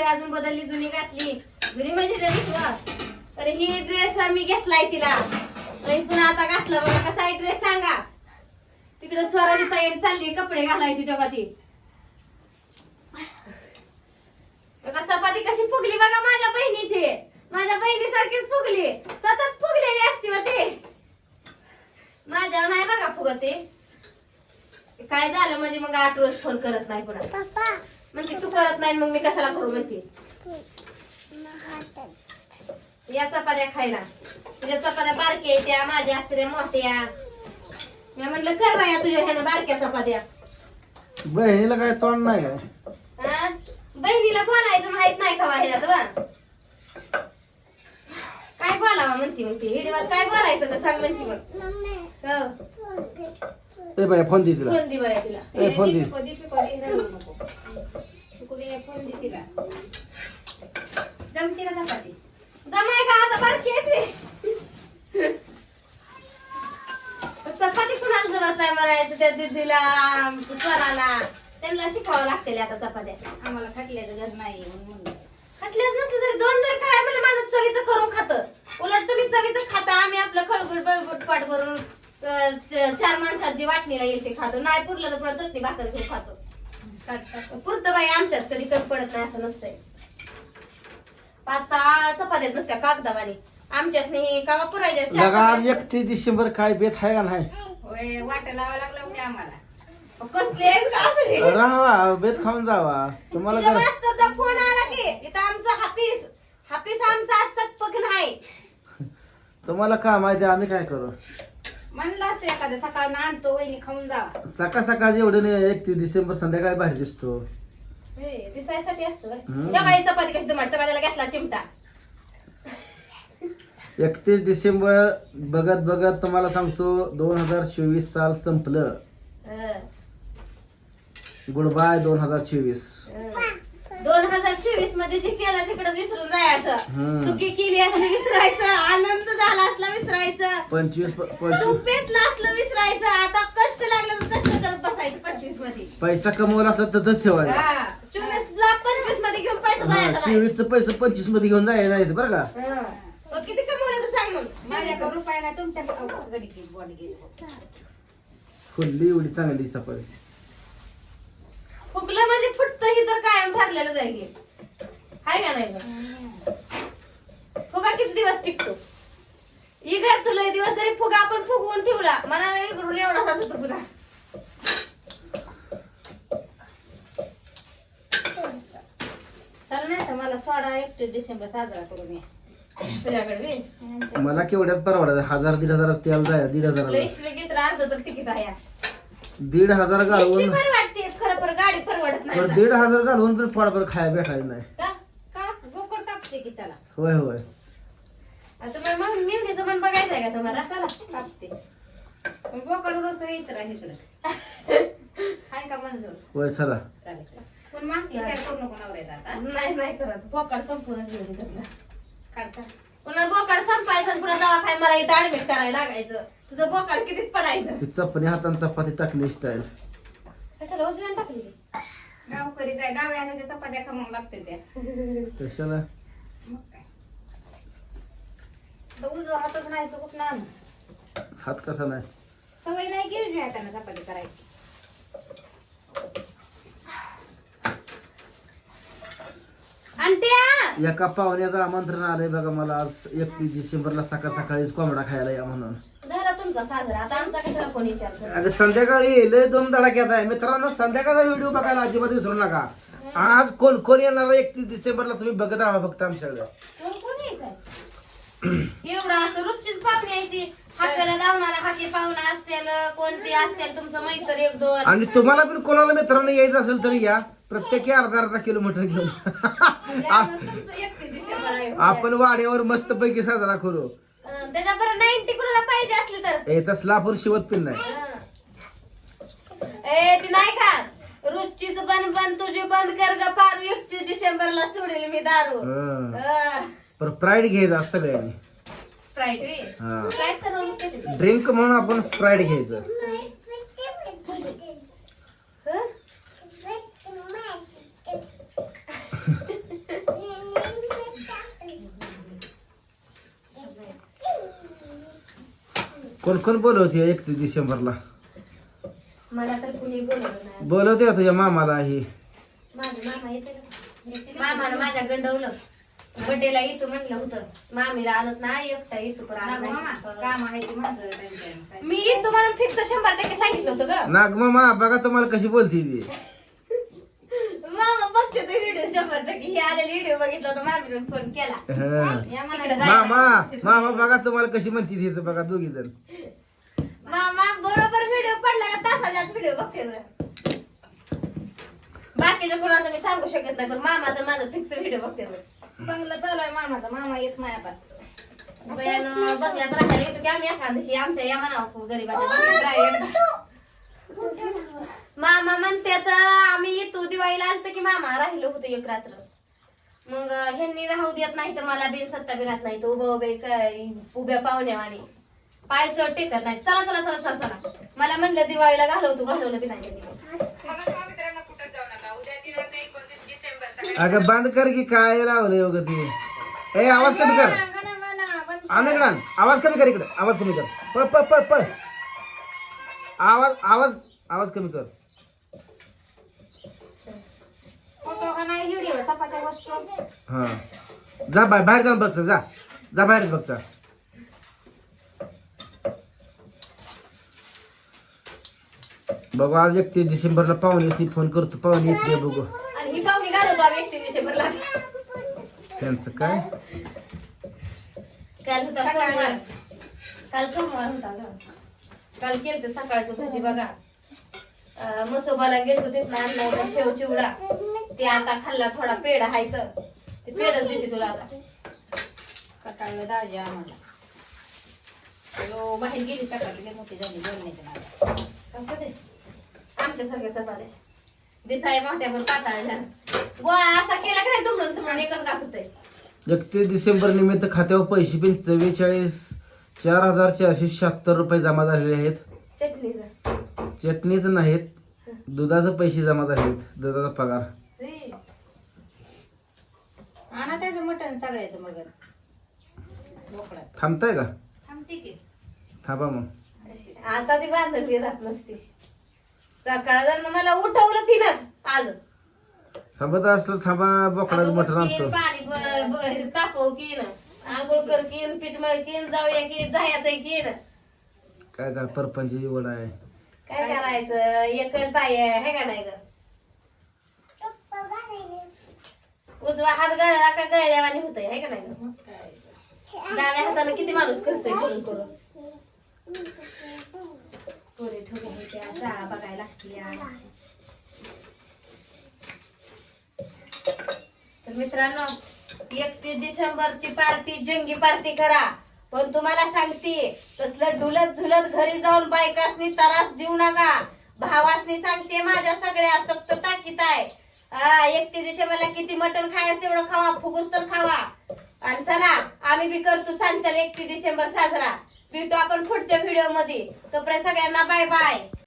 कपडे अजून बदलली जुनी घातली. जुनी म्हणजे लय विश्वास तर ही ड्रेस मी घेतलाय तिला. पुन्हा आता घातलं बघा कसा आहे ड्रेस सांगा. तिकडे स्वराची तयारी चालली कपडे घालायची तेव्हा ती. चपाती कशी फुगली बघा माझ्या बहिणीची. माझ्या बहिणीसारखीच फुगली. सतत फुगलेली असती व ते. माझ्या नाही बघा फुगते ते. काय झालं म्हणजे मग आठ रोज फोन करत नाही पुन्हा? म्हणते तू करत नाही मग मी कशाला करू? म्हणते. या चपात्या खायला. तुझ्या चपात्या बारक्या त्या माझ्या असते मोठ्या. मी म्हणलं कर बाया तुझ्या ह्यानं बारक्या चपात्या. बहिणीला काय तोंड नाही हा? बहिणीला बोलायचं माहीत नाही का ह्याला तुला काय बोलावा म्हणते मग ती हिडीवात काय बोलायचं का सांग म्हणते मग. हो. ए बाई फोन दे तिला. फोन दे बाया तिला. ए फोन दे. जमते का चपाती? जमाय का आता? बारकी चपाती कुणाला जमत नाही म्हणायचं त्या दिदीला स्वराला. त्यांना शिकवावं लागतील आता चपात्या. आम्हाला खटल्याचं गरज नाही म्हणून. म्हणलं. नसलं तरी दोन जर काय म्हणजे माणूस चवीचं करून खात. उलट तुम्ही चवीचं खाता आम्ही आपलं खळगुट बळगुट पाठ भरून चार माणसाची वाटणीला येईल ते खातो. नाही पुरलं तर पुन्हा चटणी भाकर घेऊन खातो. पुरतं बाई आमच्यात कधी कमी पडत नाही असं नसतंय. पाताळ चपात्यात नुसत्या कागदावानी. आमच्याच नाही कावा पुरायच्या लगा चपात्या. एकतीस डिसेंबर काय बेत आहे का नाही? होय वाटा लावा लागला आम्हाला. कसले हे? राहावा बेत खाऊन जावा. तुम्हाला मास्तरचा फोन आला की इथं आमचा हाफिस हाफिस आमचा आज चकपक नाही तुम्हाला का माहिती आम्ही काय करू? म्हणलं असतं एखादं सकाळ आणतो वहिनी खाऊन जावा सकाळ सकाळ एवढं नाही एकतीस डिसेंबर संध्याकाळी बाहेर दिसतो हे, दिसायसाठी असतं बाई. हम्म. या बाई चपाती कशी तुम्हाला चपात्याला घेतला चिमटा एकतीस डिसेंबर बघत बघत तुम्हाला सांगतो दोन हजार चोवीस साल संपलं हं, गुड बाय दोन हजार चोवीस हं. चोवीसमध्ये जे केलं तिकडे विसरून जायचं. चुकी केली असली विसरायचं आनंद झाला असला विसरायचं. पंचवीस तू पेटलं असलं विसरायचं. आता कष्ट लागलं तर कष्ट करत बसायचं पंचवीसमध्ये. पैसा कमवला असला तसंच ठेवायचा. हा, चोवीस ला पंचवीसमध्ये घेऊन पैसा हा जायचा बाई. चोवीसचं पैसे पंचवीसमध्ये घेऊन जायला जायचं बरं का? हं. मग किती कमवलं तर सांग मग. माझ्याकडे रुपया नाही तुमच्या फुलली एवढी चांगली चपाती फुगलं म्हणजे फुटत ही तर कायम ठरलेलं जाईल. हाय का नाही? फुगा किती दिवस टिकतो? इगर तुला हे दिवस जरी फुगा आपण फुगवून ठेवला मला नाही इकडून एवढा होतो पुन्हा. चल नाही तर मला सोळा एकतीस डिसेंबर साजरा करून या. तुझ्याकडे. मला केवढ्यात परवडायचं हजार दीड हजार तेल जाय दीड हजार इस्त्री घेत अर्ध तर तिकीट आहे. दीड हजार इस्त्री घालवून परवडते खरं पर गाडी परवडत नाही बरं ना. दीड हजार घालवून तर फळाफळ खायला भेटायचं नाही. का? का? गोकड कापते की चला होय होय. आता मग मग मेहंदीचं मन बघायचं आहे का तुम्हाला? चला कापते. पण बोकड रोज यायचं राह इकडं. हाय का मंजूर होय चला. चालेल पण विचार करू नको नवऱ्याचा आता. नाही नाही करत. बोकाड संपूर्णच काढता. पुन्हा बोकाड संपायचं आणि पुन्हा दवाखान्यात मला इथं ऍडमिट करायला लागायचं. तुझं बोकाड कितीच पडायचं? ती चपणी हाताने चपाती टाकली स्टाईल कशाला उचलून टाकली? गावकरी जाय चपात्या लागते त्या. कशाला? मग काय? तर उजवा हातच नाही तर कुठं आणू? हात कसा नाही? सवय नाही गेली हाताने चपाती करायची. आणि त्या एका पाहुण्याचं आमंत्रण आलंय बघा मला आज एकतीस डिसेंबरला सकाळ सकाळीच कोंबडा खायला या म्हणून. तुमचा साजरा. आता आमचा कशाला कोण विचारतो अगं संध्याकाळी लय दोन धडाक्यात आहे. मित्रांनो संध्याकाळचा व्हिडिओ बघायला अजिबात विसरू नका. आज कोण कोण येणार एकतीस डिसेंबरला तुम्ही बघत राहा फक्त आमच्याकडे. कोण कोण यायचंय? एवढं असं रोजचीच पाहुणी आहे ती. हाकाला धावणारा हाके पाहुणा असतील कोणती असतील तुमचं मैत्र एक दोन. आणि तुम्हाला पण कोणाला मित्रांनो यायचं असेल तरी या. प्रत्येकी अर्धा अर्धा किलो मटण घेऊन यावेळेस तुमचं 31 डिसेंबर आहे. आपण वाड्यावर मस्त पैकी साजरा करू. त्याच्या बरं नाईन्टी कुणाला पाहिजे असली तर. ए तसला आपण शिवत पण नाही. ए ती नाही का? रुचीच बंद बंद तुझी बंद कर ग पार एकतीस डिसेंबरला सोडेल मी दारू. हं. पण प्राईड घ्यायचं सगळ्यांनी. स्प्राईट रे हा. स्प्राईट तर. ड्रिंक म्हणून आपण स्प्राईड घ्यायचं हं? कोण कोण बोलवते एकतीस डिसेंबरला? मला तर कुणी बोलवलं नाही. बोलवते का तुझ्या मामाला ही? माझं मामा येते का मामानं माझ्या गंडवलं बड्डेला येतो म्हटलं होतं मामीला आणत नाही एकटा येतो पण आणत नाही. काम आहे ते म्हणतं त्यांच्या मी येतो म्हणून फिक्स शंभर टक्के सांगितलं होतं ग. नाग मामा बघा तुम्हाला कशी बोलती ती. मामा बघते तो शंभर टक्के ही आलेली व्हिडिओ बघितला होता मामीने फोन केला हं. या जायला. मामा मामा बघा तुम्हाला कशी म्हणती ती इथं बघा दोघी जण मामा बरोबर व्हिडिओ पडला का तासाच्या व्हिडिओ बघते. बाकीच्या कोणाचं मी सांगू शकत नाही पण मामा तर माझा फिक्स व्हिडिओ बघते. बंगला चालू आहे मामाचा मामा येत नाही आता बयानं बघल्यात राहायला येतो की आम्ही एखाद्या दिवशी आमच्या या म्हणावं गरीबाच्या बघल्यात राहायला. मामा म्हणते तर आम्ही येतो दिवाळीला आलतो की मामा राहिलो होतो एक रात्र. मग ह्यांनी राहू देत नाही तर मला बिन सत्ता बी राहत नाही. तर उभं उभे काय उभ्या आणि पाय सर टेकत नाही. चला चला चला चला चला. मला म्हणलं दिवाळीला घालवतो घालवलं की नाही अग अगं बंद कर की काय लावलंय वगैरे ते. ए आवाज कमी कर. आण. आवाज कमी कर इकडे. आवाज कमी कर. पळ पळ पळ पळ. आवाज आवाज आवाज कमी कर होतो का नाही व्हिडिओ चपात्या बसतो हा. जा बाहेर बाहेर जाऊन बघ जा. जा बाहेर बघ जा. बघू आज एकतीस डिसेंबरला पाहुणे फोन करतो. पाहुणे येते बघू. आणि ही पाहुणी घालवतो आम्ही एकतीस डिसेंबरला. त्यांचं काय? काल होता सोमवार. काल सोमवार होता ग. काल केलं सकाळचं भाजी बघा. मसोबाला गेलो तिथं आणला होता शेव चिवडा. ते आता खाल्ला थोडा पेढा हाय तर. ते पेढच देते तुला आता. कटाळलं दाजी आम्हाला. बाहेर गेली चपाती लय मोठी झाली बोलण्याच्या नादात. कसं ते आमच्या सगळ्या चपात्या. दिसाय मोठ्या पण पाताळल्या गोळा असा केला एकच घास होतंय. एकतीस डिसेंबर निमित्त खात्यावर पैसे पण चव्वेचाळीस चार हजार चारशे शहात्तर रुपये जमा झालेले आहेत. चटणीचा. चटणीच नाहीत दुधाचे पैसे जमा झाले आहेत दुधाचा पगार. आणा त्याचं मटण सगळ्याचं मग बोकडात थांबताय का? थांबते की. थांबा मग. आता ती बांधली राहत नसती. सकाळ जर मला उठवलं तिनच आज थांबत असलं थांबा बोकडाचं अगं मटण उठकीन, आणतो पाणी ब- ब- हे तापव किन. आंघोळ कर किन पीठमळ किन जाऊया की जायचं किन. काय काय परपंच एवढं आहे. काय करायचं? एकच पाय आहे का नाही ग? उजवा हात गळला का गळल्यावानी होतंय आहे का नाही? डाव्या हाताने किती माणूस करतोय करून करून? पोरी ठोरी त्या शाळा बघायला लागते तर मित्रांनो एकतीस डिसेंबरची पार्टी जंगी पार्टी करा. पण तुम्हाला सांगते तसलं डुलत झुलत घरी जाऊन बायकासनी त्रास देऊ नका. भावासनी सांगते माझ्या सगळ्या सक्त ताकीत आहे. हा एकतीस डिसेंबरला किती मटण खायचं तेवढं खावा फुगूस तर खावा. आणि चला आम्ही बी करतो सांचाल एकतीस डिसेंबर साजरा. भेटू आपण पुढच्या व्हिडिओमध्ये. तोपर्यंत सगळ्यांना बाय बाय